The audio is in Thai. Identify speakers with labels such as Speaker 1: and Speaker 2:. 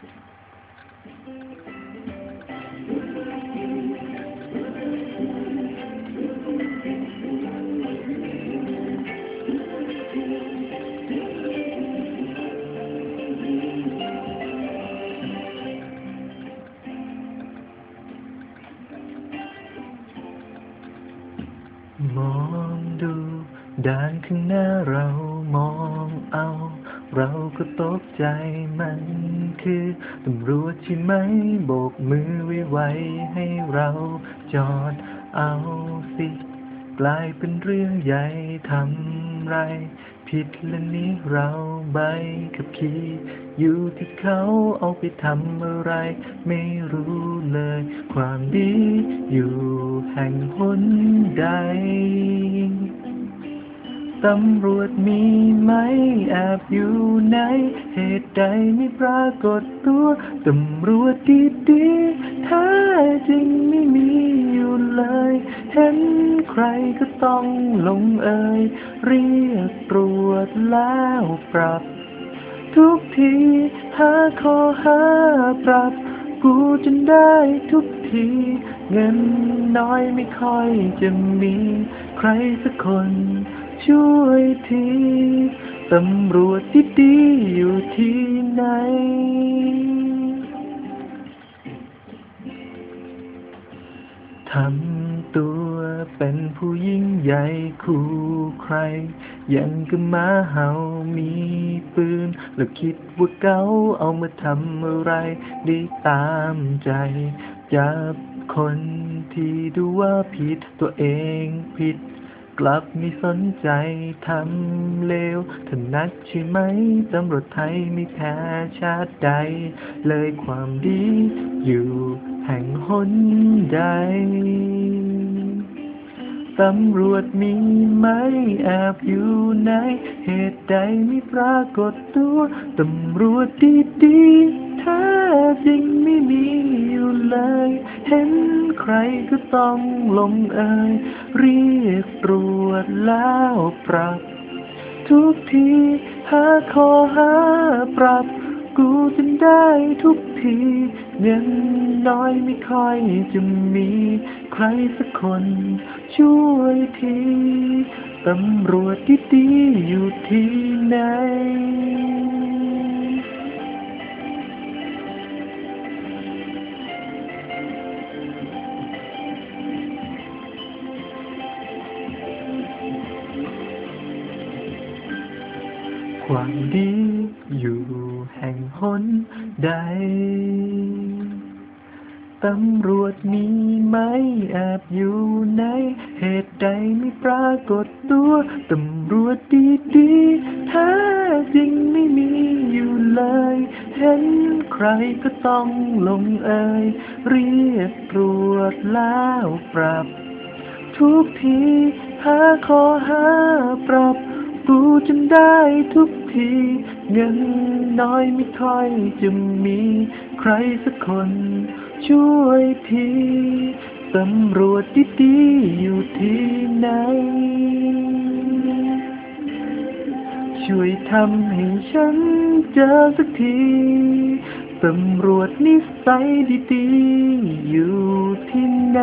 Speaker 1: มองดูด่านข้างหน้าเรามองเอา เราก็ตกใจมันคือตำรวจใช่ไหมโบกมือไว้ไวๆให้เราจอดเอาสิ กลายเป็นเรื่องใหญ่ทำไร ผิดและนี้เราใบขับขี่อยู่ที่เขาเอาไปทำอะไร ไม่รู้เลย ความดีอยู่แห่งหนใด ตำรวจมีไหมแอบอยู่ไหน เหตุใดไม่ปรากฏตัว ตำรวจดีๆแท้จริงไม่มีอยู่เลย เห็นใครก็ต้องลงเอ่ย เรียกตรวจแล้วปรับ ทุกทีหาข้อหาปรับ กูจนได้ทุกทีเงินน้อยไม่ค่อยจะมี ใครสักคน ช่วยทีตำรวจที่ดีอยู่ที่ไหน ทำตัวเป็นผู้ยิ่งใหญ่คู่ใคร ยังก็มาเห่ามีปืน แล้วคิดว่าเก้าเอามาทำอะไรได้ตามใจจับคนที่ดูว่าผิดตัวเองผิด กลับไม่สนใจทำเลวถนัดใช่ไหมตำรวจไทยไม่แพ้ชาติใด เลยความดีอยู่แห่งหนใดตำรวจมีไหมแอบอยู่ไหนเหตุใดไม่ปรากฏตัว ตำรวจดีๆ แท้จริงไม่มีอยู่เลย เห็นใครก็ต้องลงเอ่ยเรียกตรวจแล้วปรับ ทุกทีหาขอหาปรับ กูจนได้ทุกที เงินน้อยไม่ค่อยจะมี ใครสักคนช่วยทีตำรวจที่ดีอยู่ที่ไหน ความดีอยู่แห่งหนใด ตำรวจมีไหมแอบอยู่ไหน เหตุใดไม่ปรากฏตัว ตำรวจดีๆแท้จริงไม่มีอยู่เลย เห็นใครก็ต้องลงเอ่ยเรียกตรวจแล้วปรับ ทุกทีหาขอหาปรับ กูจนได้ทุกทีเงินน้อยไม่ค่อยจะมีใครสักคน ช่วยทีตำรวจดีๆอยู่ที่ไหน ช่วยทำให้ฉันเจอสักทีตำรวจนิสัยดีๆอยู่ที่ไหน